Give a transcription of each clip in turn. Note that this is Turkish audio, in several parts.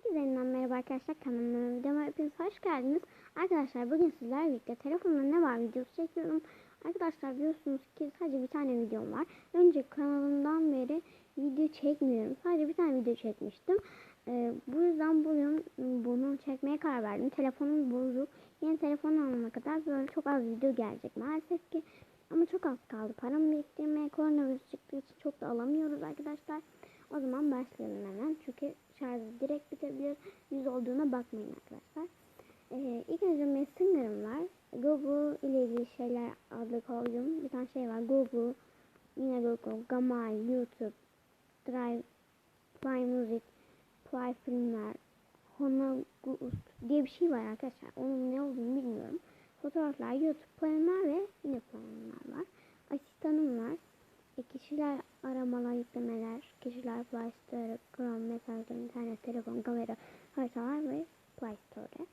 Herkese yeniden merhaba arkadaşlar kanalıma videoma hepiniz hoş geldiniz. Arkadaşlar bugün sizlerle birlikte telefonumda ne var videosu çekiyorum. Arkadaşlar biliyorsunuz ki sadece bir tane videom var. Önce kanalımdan beri video çekmiyorum. Sadece bir tane video çekmiştim. Ee, bu yüzden bugün bunu çekmeye karar verdim. Telefonum bozuk. Yeni telefon alana kadar böyle çok az video gelecek maalesef ki. Ama çok az kaldı. Paramı biriktirmeye koronavirüs çıktığı için çok da alamıyoruz arkadaşlar. O zaman başlayalım hemen. Çünkü şarjı direkt bitebilir. Yüz olduğuna bakmayın arkadaşlar. Ee, ilk önce Messenger'ım var. Google ile ilgili şeyler adlı koyduğum bir tane şey var. Google, yine Google, Gamal, YouTube, Drive, Play Music, Play Filmler, Honogust diye bir şey var arkadaşlar. Onun ne olduğunu bilmiyorum. Fotoğraflar, YouTube planlar ve yine planlar var. Asistanım var. E, kişiler aramalar, yüklemeler, kişiler Play Store, Chrome, mesajlar, internet, telefon, kamera, haritalar ve Play Store'da.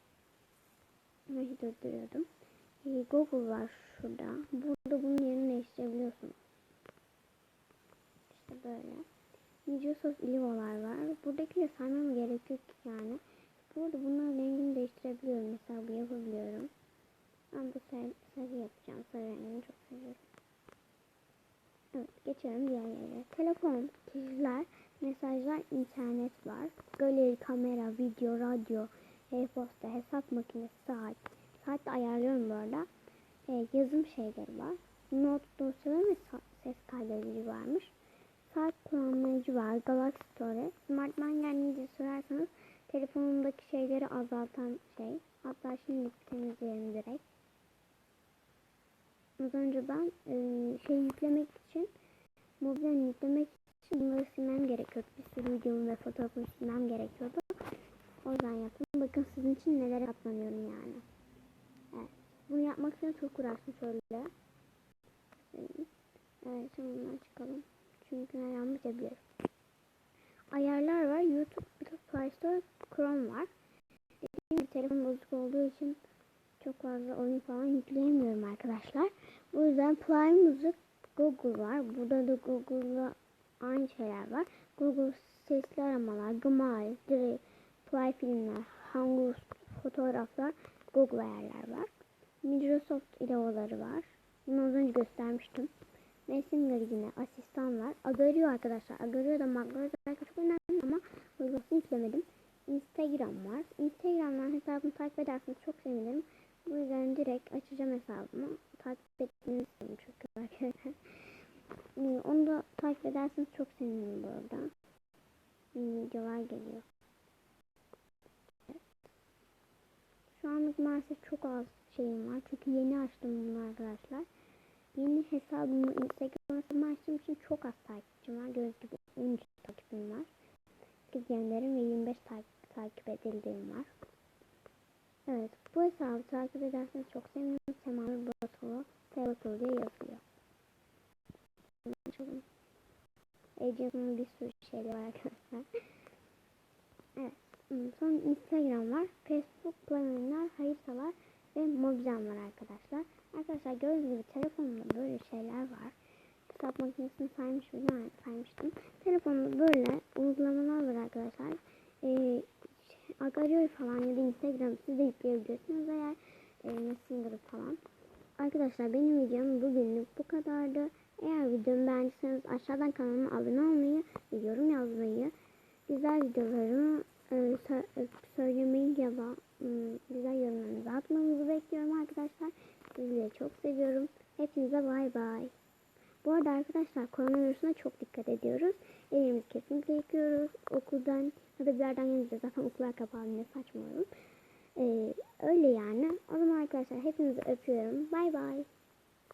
Ve durduruyordum. E, Google var şurada. Burada bunun yerini değiştirebiliyorsunuz. İşte böyle. Microsoft Livo'lar var. Buradakileri saymama gerek yok yani. Burada bunların rengini değiştirebiliyorum. Mesela bu yapabiliyorum. Ben bu sarı, sarı yapacağım. Sarı rengini çok seviyorum. Evet geçelim diğer yere. Telefon, kişiler, mesajlar, internet var. Galeri, kamera, video, radyo, e-posta, hesap makinesi, saat. Saat de ayarlıyorum bu arada. E, yazım şeyleri var. Not dosyaları ve ses kaydedici varmış. Saat kullanmacı var. Galaxy Store. Smart Manger diye sorarsanız telefonumdaki şeyleri azaltan şey. Hatta şimdi temizleyelim direkt. Az önce ben e, şey yüklemek için mobilden yüklemek için bunları silmem gerekiyordu. Bir sürü videomu ve fotoğrafımı silmem gerekiyordu. O yüzden yaptım. Bakın sizin için nelere katlanıyorum yani. Evet. Bunu yapmak için çok uğraştım şöyle. Evet şimdi bundan çıkalım. Çünkü her an bitebilir. Ayarlar var. YouTube, Play Store, Chrome var. Dediğim gibi telefon bozuk olduğu için çok fazla oyun falan yükleyemiyorum arkadaşlar. Bu yüzden Play Music Google var. Burada da Google'la aynı şeyler var. Google sesli aramalar, Gmail, Drive, Play filmler, Hangout fotoğraflar, Google ayarlar var. Microsoft ilaveleri var. Bunu az önce göstermiştim. Messenger yine asistan var. Agario arkadaşlar. Agario da Magro çok önemli ama uygulamasını yüklemedim. Instagram var. Instagram'dan hesabımı takip ederseniz çok sevinirim. Bu yüzden direkt açacağım hesabımı. Takip etmenizi istiyorum çünkü arkadaşlar. Onu da ederseniz çok sevinirim bu arada. Videolar geliyor. Evet. Şu anlık maalesef çok az şeyim var. Çünkü yeni açtım bunu arkadaşlar. Yeni hesabımı Instagram hesabımı açtığım için çok az takipçim var. Gördüğünüz gibi 13 takipçim var. İzleyenlerim ve 25 takip, takip edildiğim var. Evet bu hesabı takip ederseniz çok sevinirim. Semaver Batolu, Batolu diye yazıyor. Açalım. Agency'nin bir sürü şeyleri var arkadaşlar. evet. Son Instagram var. Facebook, planlar, haritalar ve mobilem var arkadaşlar. Arkadaşlar gördüğünüz gibi telefonumda böyle şeyler var. Hesap makinesini saymış mıydım? Saymıştım. Telefonumda böyle uygulamalar var arkadaşlar. Ee, Agario falan ya da Instagram siz de yükleyebilirsiniz eğer e, Messenger falan. Arkadaşlar benim videom bugünlük bu kadardı. Eğer videomu beğendiyseniz aşağıdan kanalıma abone olmayı ve yorum yazmayı, güzel videolarımı e, söylemeyi ya da e, güzel yorumlarınızı atmanızı bekliyorum arkadaşlar. Sizleri çok seviyorum. Hepinize bay bay. Bu arada arkadaşlar koronavirüsüne çok dikkat ediyoruz. Elimizi kesinlikle yıkıyoruz. Okuldan ya da bir yerden gelince zaten okullar kapalı ne saçmalıyorum. Ee, öyle yani. O zaman arkadaşlar hepinizi öpüyorum. Bay bay.